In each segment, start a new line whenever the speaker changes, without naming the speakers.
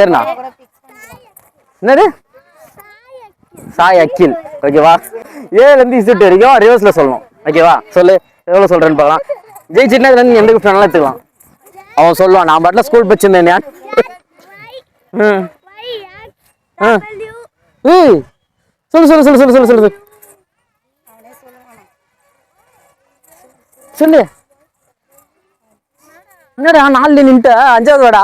பேருண்ணா? என்னது? சாய் அக்கில் ஓகேவா ஏலேருந்து இருந்து வரைக்கும் ரிவர்ஸில் சொல்லணும். ஓகேவா சொல்லு. எவ்வளோ சொல்கிறேன்னு பார்க்கலாம். ஜெயிச்சுன்னா இதுல நீ எந்த கிஃப்ட் வேணாலும் எடுத்துக்கலாம். அவன் சொல்லுவான் நான் பாட்டில் ஸ்கூல் படிச்சிருந்தேன் ஞான். ம். ம். ஏய். சொல்லு சொல்லு சொல்லு சொல்லு சொல்லு சொல்லு சொல்லு. என்னடா நாலு நின்ட்ட அஞ்சாவது வாடா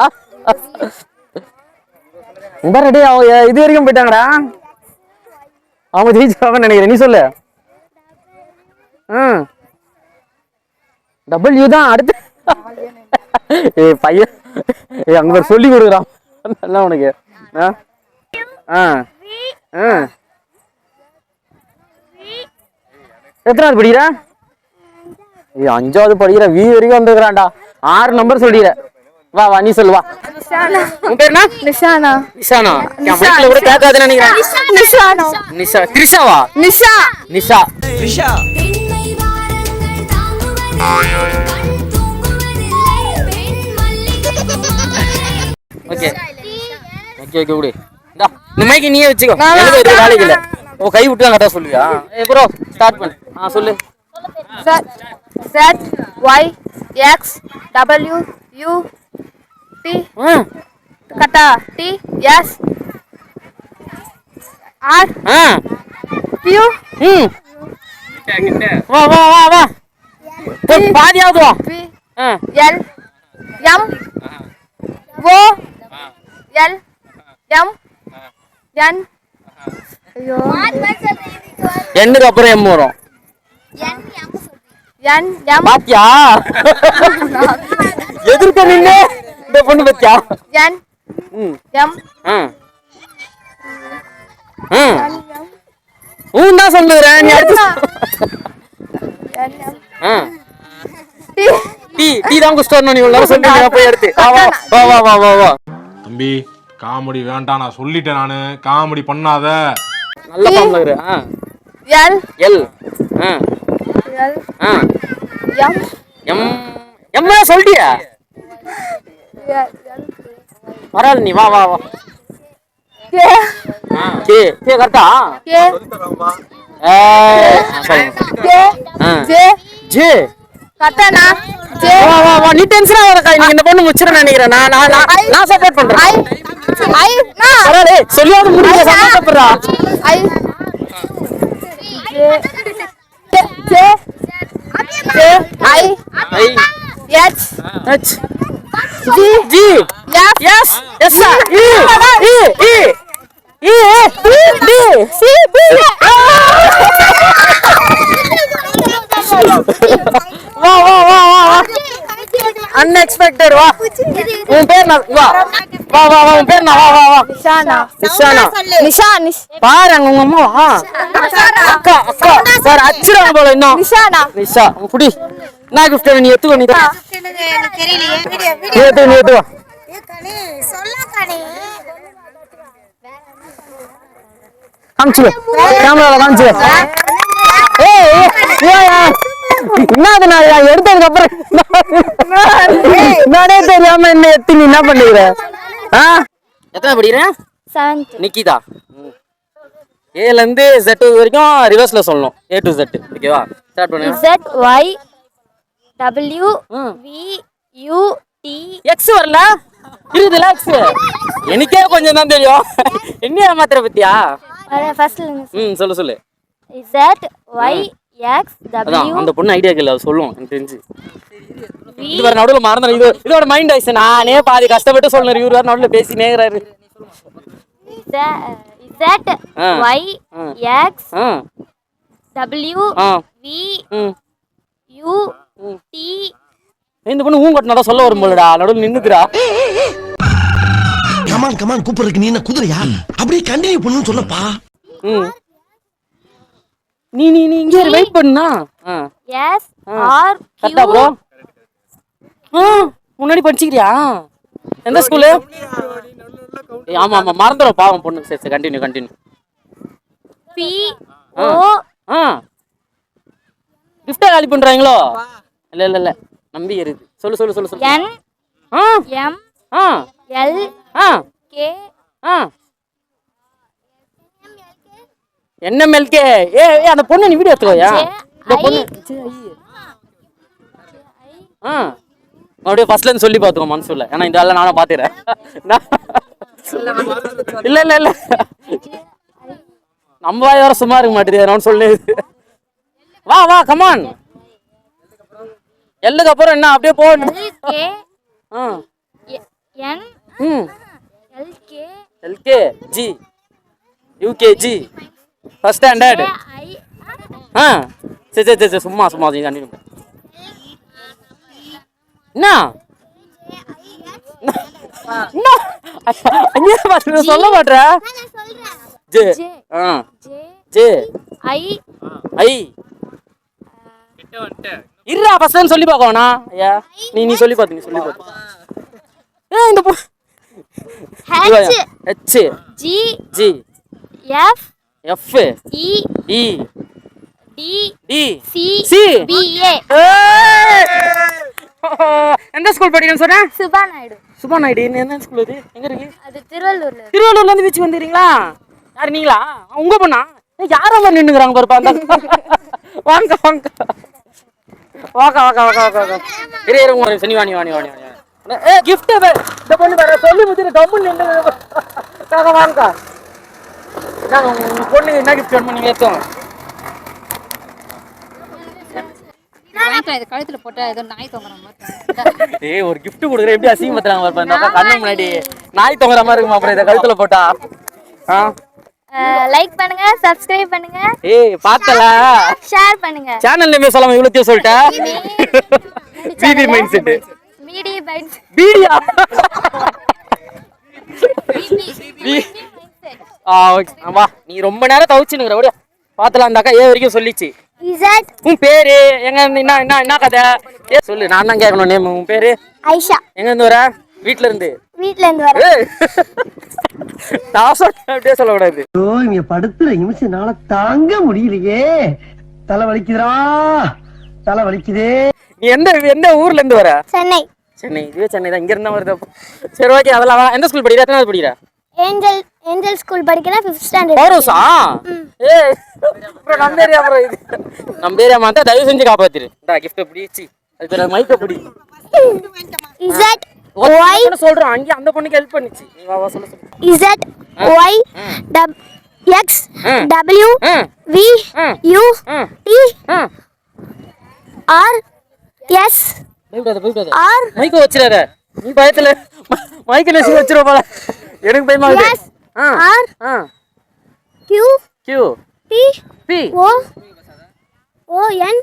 இந்த ரெடி அவங்க இது வரைக்கும் போயிட்டாங்கடா. அவங்க ஜெயிச்சிருவாங்கன்னு நினைக்கிறேன். நீ சொல்லு. ம். டபுள் யூ தான் அடுத்து. ஏய் பையன். ஏய் அங்க சொல்லி கொடுக்குறான். நல்லா உனக்கு. ஆ? ஆ. ஆ. எத்தனாவது படிக்கிற? ஏய் அஞ்சாவது படிக்கிற வி வரைக்கும் வந்துருக்கிறான்டா. ஆறு நம்பர் சொல்லிடுறேன் வா வா நீ சொல்லு வா. உன் பேர் என்ன?
நிஷானா.
நிஷானா. என் மைக்ல கூட கேட்காதுன்னு நினைக்கிறேன்.
நிஷானா.
நிஷா திரிஷாவா?
நிஷா.
நிஷா.
பெண்மை வாரங்கள் தாங்குவதில்லை கண் தூங்குவதில்லை பெண் மல்லிகை
ஓகே ஓகே ஓகே. விடு இந்தா இந்த மைக்கு நீயே வச்சுக்கோ. எனக்கு எதுவும் வேலைக்கு இல்ல? ஓ கை விட்டு கரெக்டாக சொல்லுவியா? ஏ ப்ரோ ஸ்டார்ட் பண்ணு. ஆ சொல்லு.
Z Z Y X W U
ஆ
கட்டா T S R
ஆ.
Q
ம். வா வா வா வா. பாதியாவது வா.
L M O L M N ஐயோ.
எண்ணுக்கு அப்புறம் எம் வரும்?
N M
பாத்தியா? எதிர்க்க நின்னு. ம்.
M
ஆ. ஆ. ஊன் தான் சொல்லுகிறேன் நீ அடுத்து டீ. டீ தான் குஸ்ட் வரணும் நீ உள்ள சொல்லி நான் போய் எடுத்து. வா வா வா வா வா வா
தம்பி காமெடி வேண்டாம் நான் சொல்லிட்டேன் நானு. காமெடி பண்ணாத.
நல்ல பாம்பு இரு. ஆ.
L
L.
L
ஆ.
M
M. எம் சொல்லிட்டியா? பரவாயில்ல நீ வா வா வா. கே. கே கரெக்டா?
K
ஆ
J
ஜே.
கட்டனா J
வா வா வா நீ டென்ஷன் ஆகாதக்கா நீ இந்த பொண்ணு முச்சிர நினைக்கிறேன். நான் நான் நான் நான் சப்போர்ட் பண்றேன்.
I I நா
பரவாயில்ல. முடியல சந்தோஷப்படுறா
I J J J I
I.
H.
H
G
G
F
S S E E E E D C B வா வா வா வா அன்எக்ஸ்பெக்டட் வா உன் பேர் நான் வா. வா வா வா உன் பேர் நான் வா வா வா.
நிஷானா.
நிஷானா.
நிஷா நிஷ்
பாரு அங்க உங்க அம்மா வா. அக்கா அக்கா. சார் அச்சிடுவாங்க போல இன்னும்.
நிஷானா.
நிஷா குடி. என்ன கிஃப்ட் நீ எத்துக்கோ நீ தான்
தெரியலையே. வீடியோ
நீ எத்து நீ எத்துக்கோ
கணி சொல்ல கணி
காமிச்சு கேமரால காமிச்சு ஏய் ஏய், ஏய்யா. என்னது நான் எடுத்ததுக்கு அப்புறம் நானே தெரியாம என்ன எத்தி நீ என்ன பண்ணுகிற ஆ? எத்தனை படிக்கிறேன்
செவன்த்
நிக்கிதா? ஏல இருந்து Z வரைக்கும் ரிவர்ஸ்ல சொல்லணும். A to Z. ஓகேவா? ஸ்டார்ட் பண்ணு
Z Y W
ம்.
V U T.
எக்ஸ் வரல? இருக்குதுல எக்ஸ் எனக்கே கொஞ்சம் தான் தெரியும். என்ன ஏமாத்துற பத்தியா?
ஃபர்ஸ்ட்ல
ம் சொல்லு சொல்லு.
Y X
அதான்
W
அந்த பொண்ணு ஐடியா இல்ல அது சொல்லும் எனக்கு தெரிஞ்சு. இது வேற நடுவுல மறந்துடும் இது இதோட மைண்ட் ஆயிடுச்சு நானே பாதி கஷ்டப்பட்டு சொல்லணும் இவரு வேற நடுவுல பேசி நேராரு
Z Z
ஆ.
Y
ஆ.
X T
இந்த பொண்ணு ஊங்கட்டினா தான் சொல்ல வரும் போலடா. நடுவுல நின்னுக்குறா
கமான் கமான் கூப்பிடுறதுக்கு நீ என்ன குதிரையா? அப்படியே கண்டினியூ பண்ணுன்னு சொல்லப்பா.
ம். நீ நீ நீ இங்கே வெயிட் பண்ணா ஆ.
எஸ்
ஆ.
ஆர் கியூ
ப்ரோ முன்னாடி படிச்சுக்கிறியா? எந்த ஸ்கூலு ஆமா ஆமா மறந்துடும் பாவம் பொண்ணு சரி சரி கண்டினியூ கண்டினியூ
பி
ஆ.
ஓ
ஆ. கிஃப்டா காலி பண்றாங்களோ? இல்ல இல்ல இல்ல. நம்பி இருக்கு சொல்லு சொல்லு சொல்லு சொல்லு.
என்
ஆ.
எம்
ஆ.
எல்
ஆ.
கே.
ஆ. N M L K. ஏ ஏ அந்த பொண்ணு நீ வீடியோ எடுத்துக்கோயா? இந்த பொண்ணு. ஆ. மறுபடியும் ஃபர்ஸ்ட்ல இருந்து சொல்லி பார்த்துக்கோ மனசுல ஏன்னா இந்த வேலை நானும் பார்த்துறேன் இல்ல இல்ல இல்ல. நம்ம வாய் வர சும்மா இருக்க மாட்டேது நான் சொல்லு. வா வா கமான் எல்லுக்கு அப்புறம் என்ன? அப்படியே போகணும். ம்.
L K
L K G UKG first standard ஆ. சரி சரி சரி சும்மா சும்மா நீ கண்டினியூ. என்ன? சொல்ல ஜே. ஆ.
ஜே. ஐ.
ஐ இருடா ஃபர்ஸ்ட் சொல்லி பார்க்கணும் ஐயா நீ நீ சொல்லி பார்த்து நீ சொல்லி பார்த்து. ஏ இந்த பொ
H
H
G
G
F
F
E
E
D
D
C
C
B A!
எந்த ஸ்கூல் படிக்கணும்னு சொன்னேன்
சுபா நாயுடு.
சுபா நாயுடு. என்ன ஸ்கூல் இது எங்க இருக்கு?
அது திருவள்ளூர்ல.
திருவள்ளூர்ல இருந்து வீச்சு வந்துறீங்களா யார் நீங்களா? உங்க பொண்ணா? யாரா நின்னுக்குறாங்க பாருப்பா அந்த வாங்க வாங்க. வாக்கா வாக்கா வாக்கா வாக்கா வாக்கா. இரு இரு உங்க சனி வாணி வாணி வாணி ஏ கிஃப்ட் இந்த பொண்ணு வேற சொல்லி முத்திர கம்முன்னு நின்று வாங்க வாங்க நாங்க உங்க பொண்ணுக்கு என்ன கிஃப்ட் வேணுமோ நீங்க ஏத்தோம்
வாங்கிக்கலாம் இது கழுத்துல போட்டா ஏதோ நாய் தொங்குற மாதிரி
ஏய் ஒரு gift கொடுக்குற எப்படி இந்த அக்கா கண்ணு முன்னாடி நாய் தொங்குற மாதிரி இருக்குமா அப்புறம் இதை கழுத்துல போட்டா. ஆ?
லைக் பண்ணுங்க சப்ஸ்கிரைப் பண்ணுங்க.
ஏய் பார்த்தல?
ஷேர் பண்ணுங்க.
சேனல் நேமே சொல்லாம இவ்வளோத்தையும் சொல்லிட்டேன் பிபி மைண்ட் செட்
மீடி பைட்ஸ்
பீடியா ஆ ஓகே வா நீ ரொம்ப நேரம் தவிச்சுனுங்கிற ஓடியா. பார்த்தலாம் அந்த அக்கா ஏ வரைக்கும் சொல்லிச்சு. உன் பேரு எங்க என்ன என்ன என்ன கதை? ஏ சொல்லு நான் தான் கேட்கணும் நேம். உன் பேரு?
ஐஷா.
எங்க இருந்து வர? வீட்ல இருந்து.
வீட்ல இருந்து வர.
ஏய். நான் சொல்றேன் அப்படியே சொல்லக்கூடாது.
இங்க படுத்துற நிமிஷம்னால தாங்க முடியலையே. தலை வலிக்குதுடா. தலை வலிக்குதே.
நீ எந்த எந்த ஊர்ல இருந்து வர?
சென்னை.
சென்னை. இதுவே சென்னை தான். இங்க இருந்தா வருது. சரி ஓகே அதெல்லாம். எந்த ஸ்கூல் படிக்கிற? எத்தனாவது படிக்கிற?
ஏஞ்சல் ஏஞ்சல் ஸ்கூல் படிக்கிறேன் ஃபிஃப்த் ஸ்டாண்டர்ட்
பௌரவசா ஏய் அப்புறம் நம்ம ஏரியா அப்புறம் இது. நம்ம ஏரியா மாத்தா தயவு செஞ்சு காப்பாத்திரு. இந்த கிஃப்ட் பிடிச்சி. அது பேர் மைக்க பிடி. ஒய் சொல்றோம். அங்கே அந்த பொண்ணுக்கு ஹெல்ப் பண்ணுச்சு. நீ வா வா சொல்லு சொல்லு.
Z Y W X. W V. U T R S
பயப்படாத பயப்படாத.
ஆர்
மைக்க வச்சிடாத. நீ பயத்துல மைக்கில் வச்சு வச்சிருவ போல எனக்கு பயமா. இருக்கு.
R Q
Q
D
P
O O N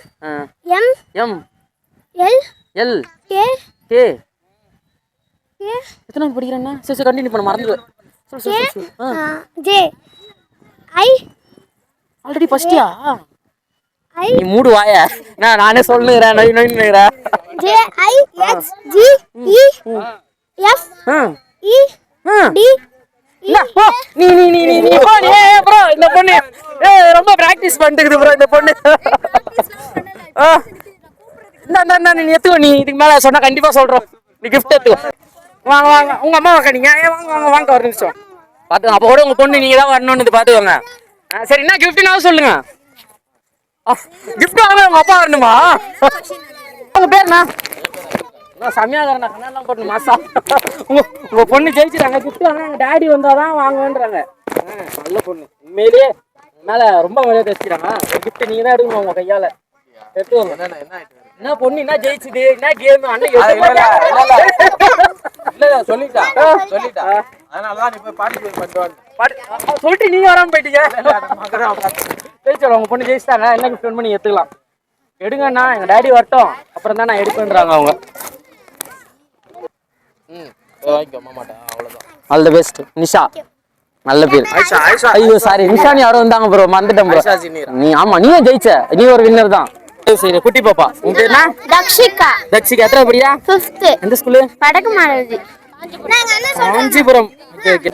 M
M
L
L
K
K எத்தனை படிக்கிறேன்னா? சரி சரி கண்டினியூ பண்ண மறந்துடு சொல்லு சொல்லு சொல்லு
ஜே ஐ.
ஆல்ரெடி ஃபர்ஸ்டியா
ஐ.
நீ மூடு வாய. நான் நானே சொல்லுகிறேன் நோய் நோய்னுகிறேன்
J I X G E F E D
இல்ல, போ. நீ நீ நீ நீ நீ போ ஏய் ப்ரோ இந்த பொண்ணு. ஏய் ரொம்ப பிராக்டிஸ் பண்ணிட்டு ப்ரோ இந்த பொண்ணு. இந்த இந்த நீ எத்துக்கோ நீ இதுக்கு மேல சொன்னா கண்டிப்பா சொல்றோம். நீ கிஃப்ட் எத்துக்கோ வாங்க வாங்க. உங்க அம்மா வாங்க நீங்க ஏய் வாங்க வாங்க வாங்க ஒரு நிமிஷம். பாத்துங்க அப்போ கூட உங்க பொண்ணு நீங்க தான் வரணும்னு ஆ, சரி என்ன கிஃப்ட்னாலும் சொல்லுங்க. கிஃப்ட் வாங்க உங்க அப்பா வரணுமா? உங்க பேர் என்ன? நான் செம்மையாகிறேன் கண்ணெல்லாம் போட்டு மாசா உங்க உங்க பொண்ணு ஜெயிச்சிட்டாங்க. கிஃப்ட் வாங்க எங்க டாடி வந்தாதான் வாங்குவேன்றாங்க. ஆ, நல்ல பொண்ணு. உண்மையிலேயே மேல ரொம்ப மரியாதை வச்சுக்கிறாங்க. ஒரு கிஃப்ட் நீங்க தான் எடுக்கணும் உங்க கையால? எடுத்து வாங்க என்ன பொண்ணு என்ன ஜெயிச்சுது? என்ன கேம் அண்ணன்
இல்ல சொல்லிட்டா. சொல்லிட்டா? அதனால தான் நீ போய்
சொல்லிட்டு நீங்க வராம போயிட்டீங்க. ஜெயிச்சோம் உங்க பொண்ணு ஜெயிச்சிட்டாங்க. என்ன வேணுமோ நீங்க எடுத்துக்கலாம். எடுங்கண்ணா எங்க டாடி வரட்டும். அப்புறம் தான் நான் எடுப்பேன்றாங்க அவங்க.
ம் வாங்கிக்கோ மாட்டேன்
ஆல் தி பெஸ்ட் நிஷா நல்ல பேர். ஐயோ சாரி நிஷானி யாரோ வந்தாங்க ப்ரோ மறந்துட்டேன் ப்ரோ நீ ஆமா நீயே ஜெயிச்ச. நீ ஒரு வின்னர் தான். சரி குட்டி பாப்பா. உன் பேர் என்ன?
தக்ஷிகா
தக்ஷிகா எத்தனை படியா?
ஃபிஃப்த்
எந்த ஸ்கூலு
வடக்கு என்ன
காஞ்சிபுரம்.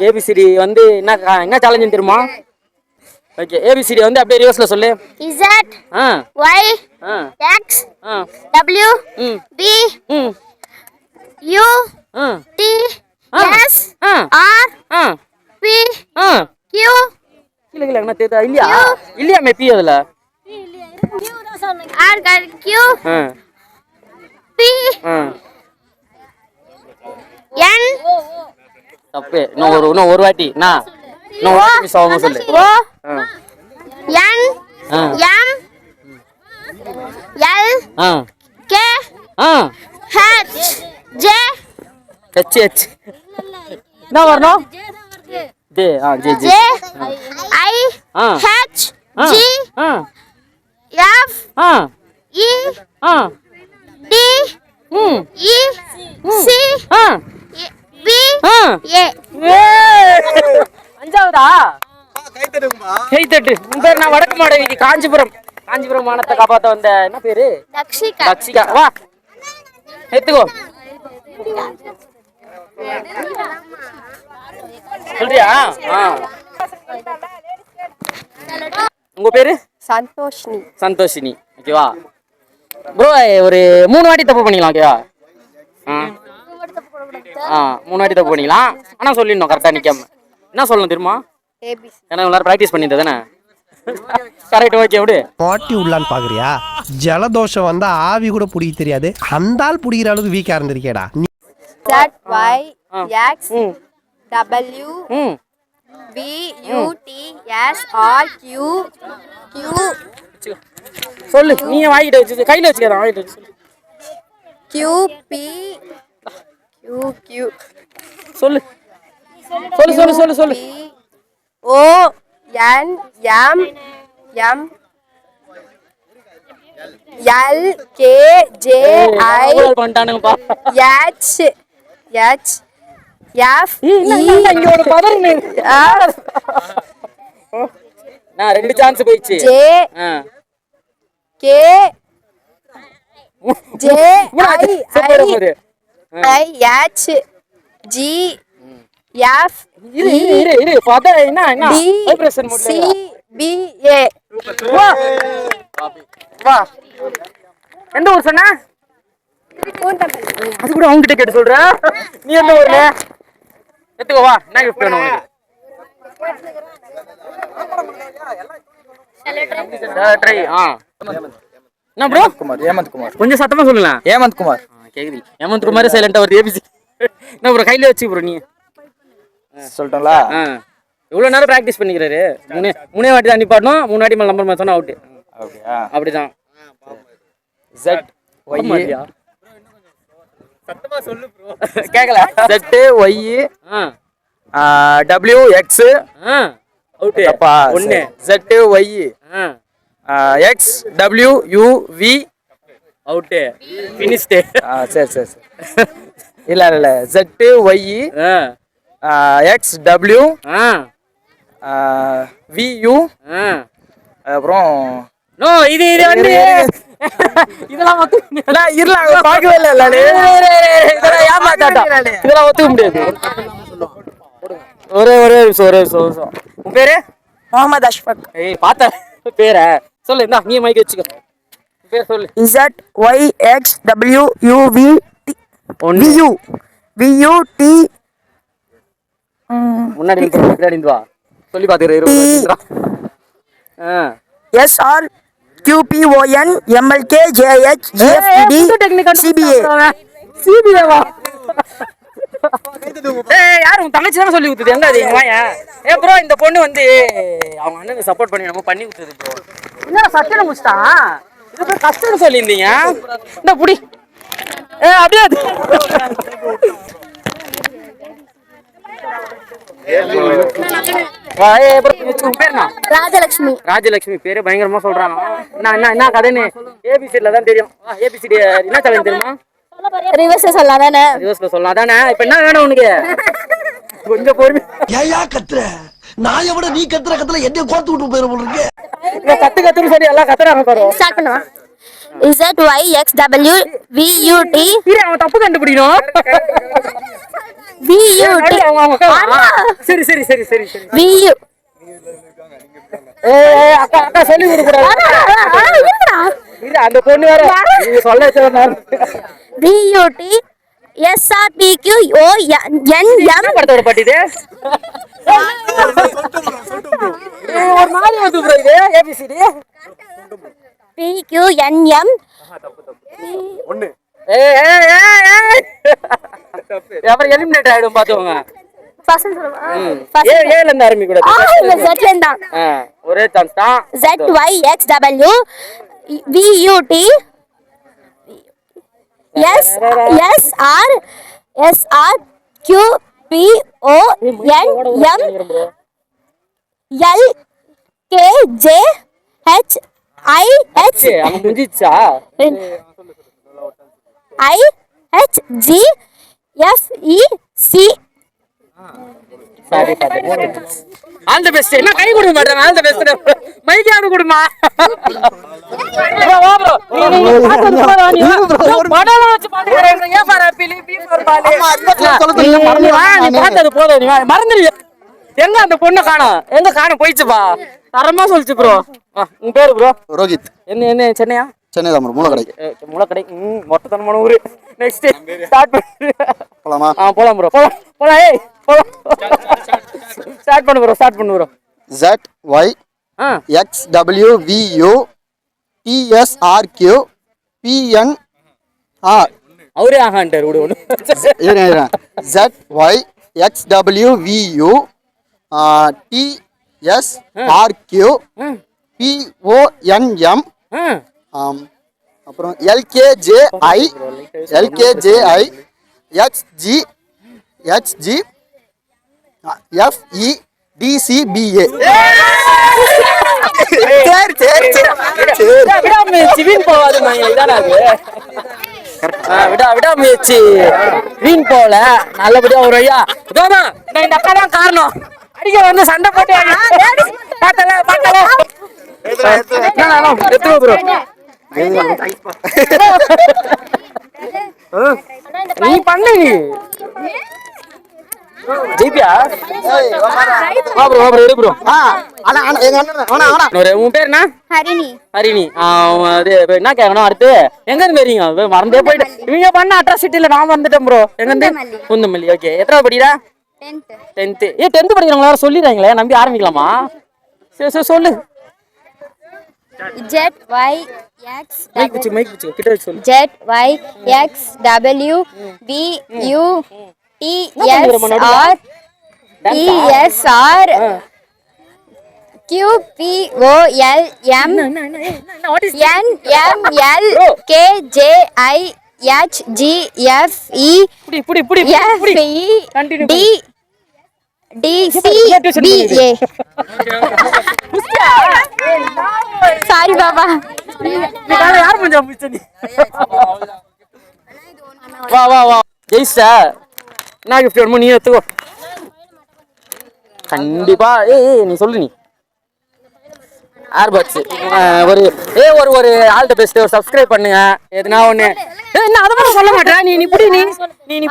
ஏபிசிடி வந்து என்ன என்ன சேலஞ்சுன்னு தெரியுமா? ஓகே ஏபிசிடி வந்து அப்படியே ரிவர்ஸ்ல சொல்லு.
இசட் ஒய் எக்ஸ் டபிள்யூ
ம்.
பி
ம்.
U T. S R P Q
இல்ல இல்ல என்ன தெரியுதா இல்லையா? இல்லையா மெப்பி அதுல?
ஆர் கியூ
ஆ.
பி
ஆ.
என்
தப்பு. இன்னும் ஒரு இன்னும் ஒரு வாட்டி. நான். இன்னும் ஒரு வாட்டி மிஸ் ஆகாம சொல்லு.
ஓ.
ஆ.
என்
ஆ.
எம் எல்
ஆ.
கே
ஆ.
ஹெச் ஜே
ஹெச் ஹெச் என்ன வரணும்? ஜே ஆ ஜே ஜே
ஜே ஐ
ஆ.
ஹெச்
ஆ.
ஜி
ஆ.
எஃப்
ஆ.
இ
ஆ.
டி
ம்.
இ சி
ஆ.
P
ah.
ஏ
அஞ்சாவதா? கை தட்டு. உன் பேர் நான் வடக்கு மாடவி காஞ்சிபுரம். காஞ்சிபுரம் மானத்தை காப்பாத்த வந்த என்ன பேரு?
தக்ஷிகா.
தக்ஷிகா. வா. எடுத்துக்கோ. சொல்றியா? ஆ. உங்க பேரு?
சந்தோஷினி.
சந்தோஷினி ஓகேவா? ப்ரோ ஒரு மூணு வாட்டி தப்பு பண்ணிக்கலாம் ஓகேவா? ஆ. ஆ மூணு வாட்டி தப்பு பண்ணிக்கலாம். ஆனால் சொல்லிடணும் கரெக்டாக நிற்காம என்ன சொல்லணும் தெரியுமா?
ஏபிசி.
ஏன்னா எல்லாரும் ப்ராக்டிஸ் பண்ணிட்டு தானே கரெக்ட் ஓகே விடு.
பாட்டி உள்ளான்னு பாக்குறியா? ஜலதோஷம் வந்தா ஆவி கூட பிடிக்க தெரியாது. அந்த ஆள் பிடிக்கிற அளவுக்கு வீக்கா இருந்திருக்கேடா.
Z Y X
ம்.
W
ம்.
B U T S R Q
சொல்லு நீ வாங்கிட்டு வச்சு கையில் வச்சுக்கிறேன் வாங்கிட்டு வச்சு.
Q P Q Q
சொல்லு சொல்லு சொல்லு. சொல்லு சொல்லு
N M M. L K J I
அவ்வளவு பண்ணிட்டானுங்கப்பா.
H H F E
இங்க ஒரு பதறு
I
சரி, போயிரு,
I
போயிரு.
I H G F
இரு இரு இரு இரு. பதறு என்ன என்ன?
D
வைப்ரேஷன்
C
மோட்ல
B A.
வா. வா. எந்த ஊர் சொன்ன? அது கூட அவங்ககிட்ட கேட்டு சொல்ற. நீ எந்த ஊர்ல எடுத்துக்கோ வா. என்ன கிஃப்ட் வேணும் என்ன ப்ரோ
குமார் ஹேமந்த் குமார்
கொஞ்சம் சத்தமா சொல்லுங்க
ஹேமந்த் குமார்
கேக்குது. ஹேமந்த் குமார் சைலண்டா வருது ஏபிசி என்ன ப்ரோ கையில வச்சு ப்ரோ நீ.
சொல்லட்டும்ல?
ஆ. எவ்வளோ நேரம் ப்ராக்டிஸ் பண்ணிக்கிறாரு. மூணே மூணே வாட்டி தான் நிப்பாட்டணும் மூணு வாட்டி மேலே நம்பர் மாற்றணும் அவுட்டு அப்படிதான்.
ஜெட் ஒய்
மாட்டியா? கேட்கல
ஜெட் ஒய் டபிள்யூ எக்ஸ்
ஆ அவுட்டு
தப்பா
ஒன்று
ஜெட் ஒய்
ஆ.
X W U V
out finished
சரி சரி சரி. இல்ல இல்ல ஜெட் ஒய்
ஆ.
எக்ஸ் டபிள்யூ
ஆ.
வி யூ
ஆ.
அப்புறம்
நோ இது இது வந்து இதெல்லாம்
பார்க்கவே இல்லை இல்ல.
இதெல்லாம் ஏமாத்தாட்டா இதெல்லாம் ஒத்துக்க முடியாது. ஒரே ஒரே நிமிஷம் ஒரு நிமிஷம். உன் பேரு?
முகமது அஷ்ஃபக்.
ஏய் பார்த்த பேர? சொல்லு இந்தா நீ மைக் வச்சுக்கோ. பேர் சொல்லு.
Z Y X W U V T
ஒன்று
யூ வி யூ டி
முன்னாடி நின்று பின்னாடி நின்று வா சொல்லி ஆ.
S R Q P O N M L K J H G F D C B A
சிபிஏவா ஏய் யார்? உன் தங்கச்சி தானே சொல்லி கொடுத்தது எங்க அது வாயேன் ஏ ப்ரோ இந்த பொண்ணு வந்து அவங்க அண்ணனுக்கு சப்போர்ட் பண்ணி நம்ம பண்ணி கொடுத்தது ப்ரோ என்ன சட்டையில முடிச்சிட்டான் இது போய் கஷ்டம்னு சொல்லியிருந்தீங்க? இந்த புடி. ஏ அப்படியே
ராஜலட்சுமி
ராஜலட்சுமி பேரு பயங்கரமா சொல்றாங்க. என்ன என்ன என்ன கதைன்னு? ஏபிசிடில தான் தெரியும். ஏபிசிடி என்ன தலைன்னு தெரியுமா?
ரிவர்ஸ் சொல்லலாம் தானே
ரிவர்ஸ்ல சொல்லலாம் அதானே இப்ப என்ன வேணும் உனக்கு? கொஞ்சம் பொறுமை.
ஏயா கத்துற.
நான் விட நீ கத்துற கத்துல என்ன கோர்த்து விட்டு போயிட போல இருக்கு.
கத்து கத்துன்னு சொல்லி எல்லாம் கத்துறாங்க பாரு.
ஸ்டார்ட் பண்ணுவா. Z Y X W V U T.
இரு அவன் தப்பு கண்டுபிடிக்கணும்.
V U T.
அவங்க அவங்க அக்கா. சரி சரி சரி சரி சரி.
V
ஏய், அக்கா அக்கா சொல்லி அந்த பொண்ணு வேற. நீங்க சொல்ல வச்சிருந்தாரு
V U T S R P Q O N N M.
படத்தோட பாட்டு இது ஒரு மாதிரி வந்து ப்ரோ இது. A B C D
P Q N M.
ஏய் ஏய் ஏய் ஏய். அப்புறம் எலிமினேட் ஆயிடும் பாத்துக்கோங்க.
ஃபர்ஸ்ட் சொல்லுவா
ஏ ஏல இருந்து ஆரம்பிக்க
ஆ
கூடாது
இல்ல Z தான்
ஆ, ஒரே சான்ஸ் தான்
Z Y X W V U T. S S R S R Q P O N M L K J H I H.
ஏய், அங்க முடிஞ்சிச்சா
I H G F E C
sorry all the best என்ன கை கொடுக்க மாட்டாங்க all the best மைக்காவது கொடுமா bro வா bro நீ பாத்து போறா நீ படம் வச்சு பாத்துக்கறேன் A for apple B for poly நீ வா நீ பார்த்தது போதும். நீ எங்க அந்த பொண்ணு காணோம்? எங்க காணோம்? போயிடுச்சுப்பா தரமா சொல்லிச்சு ப்ரோ உங்க பேரு ப்ரோ
ரோஹித்.
என்ன என்ன சென்னையா?
சென்னை தான் மூல கடை
முளைக்கடை ம் மொட்டத்தனமான ஊரு. நெக்ஸ்ட் ஸ்டார்ட்
போலாமா?
ஆ போலாம் ப்ரோ போலாம் போலாம் ஏய் போலாம். ஸ்டார்ட் பண்ணு ப்ரோ ஸ்டார்ட் பண்ணு ப்ரோ
ஒய்
ஆ.
X W V T S R Q P N R
அவரே ஆகான்ட்டார் விடு ஒன்று
Z Y X W V T S R Q P O N M அப்புறம் L K J I L K J I H G H G F E D C B A சரி சரி சரி.
விடாமுயற்சி வீண் போகாது இதான அது? ஆ, விடா விடாமுயற்சி வீண் போகல. நல்லபடியா ஒரு ஐயா. நான் இந்த அக்கா தான் காரணம். அடிக்க வந்து சண்டை போட்டு பார்த்தல பார்த்தல. எத்துவ ப்ரோ? நீ பண்ணு நீ. ஜெயிப்பியா வா ப்ரோ வா ப்ரோ எடு ப்ரோ.
ஆ அண்ணா அண்ணா எங்க அண்ணன் அண்ணா. அண்ணா
ஒரு உன் பேர் என்ன?
ஹரிணி.
ஹரிணி. அது என்ன கேட்கணும் அடுத்து? எங்க இருந்து வரீங்க மறந்தே போயிட்டு. இவங்க பண்ண அட்ராசிட்டில நான் வந்துட்டேன் ப்ரோ எங்க இருந்து குந்தமல்லி ஓகே எத்தனை படிக்கிறா
டென்த்
டென்த்து ஏ டென்த்து படிக்கிறவங்கள வேற சொல்லிடுறாங்களே. நம்பி ஆரம்பிக்கலாமா? சரி சரி சொல்லு.
Z Y X
மைக் வச்சு மைக் வச்சு கிட்ட வச்சு சொல்லு
Y X W B U T S R T S R Q P O L M N M L K J I H G F E
இப்படி இப்படி இப்படி இப்படி
E? A sorry பாபா
யார் கொஞ்சம் முடிச்ச நீ வா வா வா ஜெயிச்சா என்ன கிஃப்ட் வேணுமோ நீ எடுத்துக்கோ கண்டிப்பா ஏய் நீ சொல்லு நீ ஏர்பட்ஸ் ஒரு ஏ ஒரு ஒரு ஆல் த பெஸ்ட் ஒரு சப்ஸ்கிரைப் பண்ணுங்க எதுனா ஒண்ணு ஏய் என்ன அத மட்டும் சொல்ல மாட்டேன் நீ நீ புடி நீ நீ நீ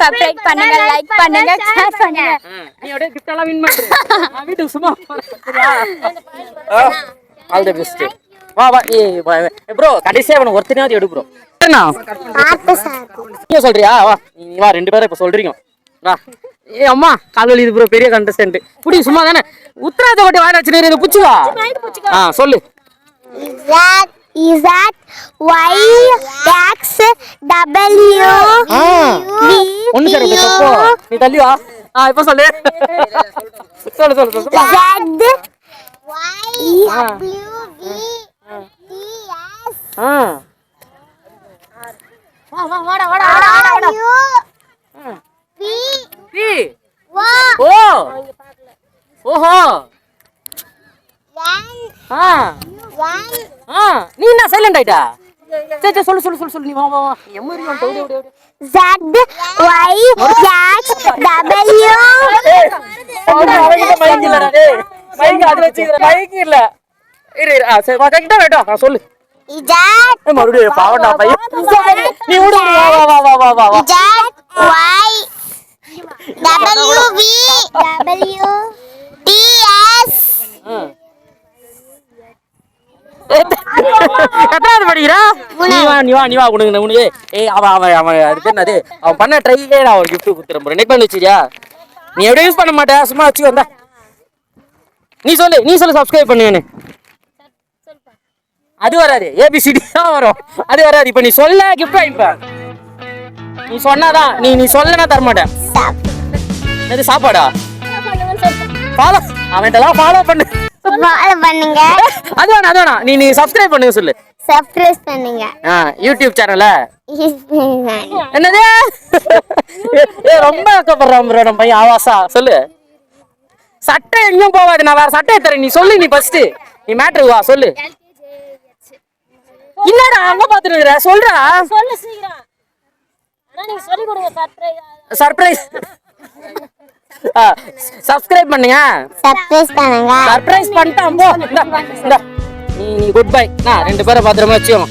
சப்ஸ்கிரைப் பண்ணுங்க லைக் பண்ணுங்க ஷேர் பண்ணுங்க.
நீ அப்படியே gift எல்லாம் வின் பண்ற. நான் வீட்டுக்கு சும்மா ஆல் தி பெஸ்ட் வா வா. ஏய் ப்ரோ கடைசியா அவன ஒருத்தனையாவது எடு ப்ரோ என்ன நீ சொல்றியா? வா. நீ வா ரெண்டு பேரும் இப்ப சொல்றீங்க. வா. ஏ அம்மா கால் வலி ப்ரோ பெரிய கண்டஸ்டன்ட் புடி சும்மா தானே. உத்தராத கொட்டி வாய் வச்சு இதை புடிச்சு வா ஆ சொல்லு.
Z Y X W
ஆ ஒண்ணு சரி தப்போ. நீ தள்ளி வா ஆ இப்ப சொல்லு. சொல்லு சொல்லு சொல்லு. சொல்லு.
Z
ஆ. ஆ. பி ஓ. ஓஹோ. ஆ. ஆ. நீ என்ன சைலண்ட் ஆயிட்டா? சரி சரி சொல்லு சொல்லு சொல்லு சொல்லு. நீ வா வா எம்மரி வந்து ஓடி ஓடி
Z Y X W.
Mike இல்லடா டேய். மைக் அது வச்சுக்கிற மைக் இல்ல இரு இரு. ஆ சரி வா கிட்ட வேட்டும் ஆ சொல்லு.
Z.
மறுபடியும் பாவண்டா பையன். நீ ஓடி ஓடி வா வா வா வா வா வா.
Z Y W V W T S
படிக்கிறா நீ வா நீ வா நீ வா உனக்கு உனக்கு ஏய் அவன் அவன் அவன் அது பேர் என்னது? அவன் பண்ண ட்ரைலே நான் ஒரு gift கொடுத்துறேன் ப்ரோ. பண்ணி வச்சிரியா நீ எப்படியும் யூஸ் பண்ண மாட்டே சும்மா வச்சு வந்தா நீ சொல்லு நீ சொல்லு சப்ஸ்கிரைப் பண்ணுங்கன்னு அது வராது. ஏபிசிடி தான் வரும். அது வராது. இப்போ நீ சொல்ல கிஃப்ட் வாங்கிப்ப நீ சொன்னாதான் நீ நீ சொல்லனா தர மாட்டேன். சாப்பாடா? ஃபாலோ அவன்கிட்டலாம் ஃபாலோ பண்ணு.
ஃபாலோ பண்ணுங்க.
அது வேணாம் அது வேணாம். நீ நீ சப்ஸ்கிரைப் பண்ணுங்க சொல்லு.
சப்ஸ்கிரைப் பண்ணுங்க.
ஆ யூடியூப் சேனல்ல என்னது? ரொம்ப அக்கப்படுறான் ப்ரோ நம்ம பையன் ஆவாசா. சொல்லு. சட்டை எங்கேயும் போகாது நான் வேற சட்டையை தரேன். நீ சொல்லு நீ ஃபர்ஸ்ட் நீ மேட்ரு வா சொல்லு. என்னடா அங்க பாத்துட்டு சொல்றா.
சொல்லு சீக்கிரம். சர்ப்ரைஸ்
சர்ப்ரைஸ் சப்ஸ்கிரைப் பண்ணுங்க.
சப்ஸ்கிரைப் பண்ணுங்க.
சர்ப்ரைஸ் பண்ணிட்டான் போ. நீ குட் பை நான் ரெண்டு பேரை பத்திரமா வச்சுக்கோங்க.